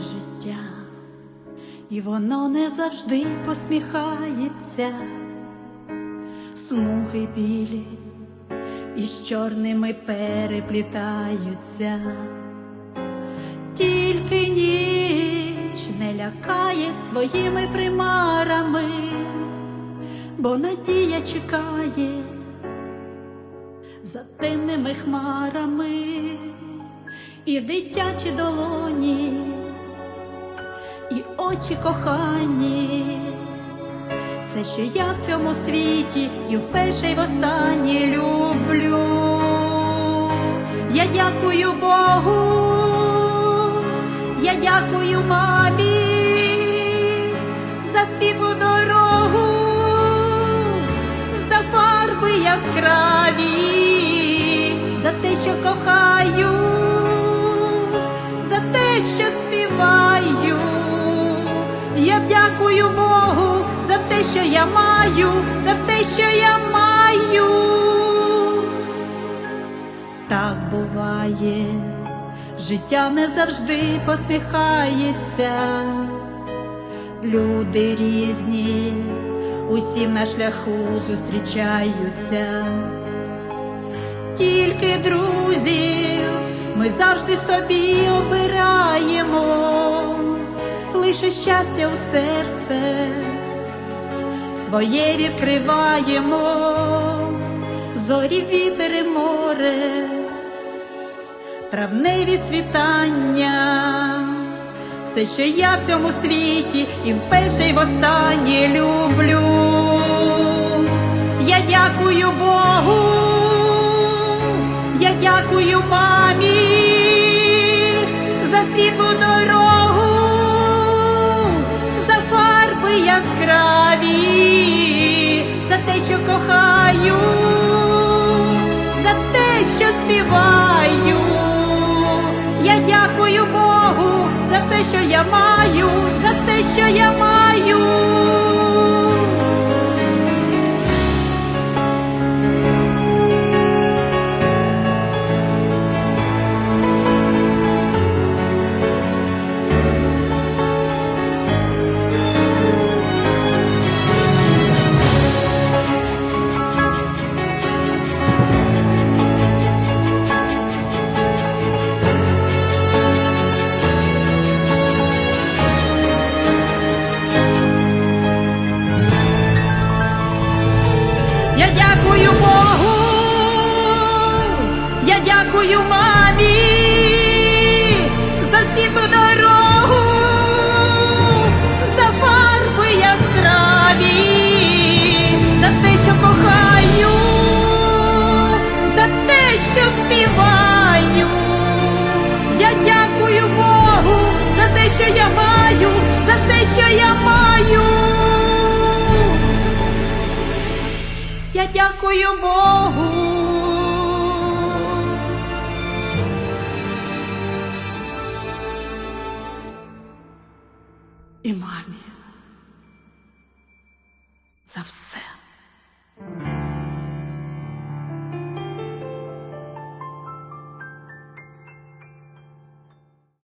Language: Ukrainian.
життя, і воно не завжди посміхається, смуги білі із чорними переплітаються, тільки ніч не лякає своїми примарами, бо надія чекає за темними хмарами. І дитячі долоні, очі кохані. Це що я в цьому світі і вперше й востаннє люблю. Я дякую Богу, я дякую мамі за світлу дорогу, за фарби яскраві, за те, що кохаю, за те, що дякую Богу за все, що я маю, за все, що я маю. Так буває, життя не завжди посміхається. Люди різні, усі на шляху зустрічаються. Тільки друзів ми завжди собі обираємо лише щастя у серце. Своє відкриваємо, зорі вітер і море, травневі світання, все, що я в цьому світі, і вперше й востаннє люблю. Я дякую Богу, я дякую мамі за світлу що кохаю, за те, що співаю. Я дякую Богу за все, що я маю, за все, що я маю. Я дякую Богу, я дякую мамі за світлу Я дякую Богу. І мамі за все.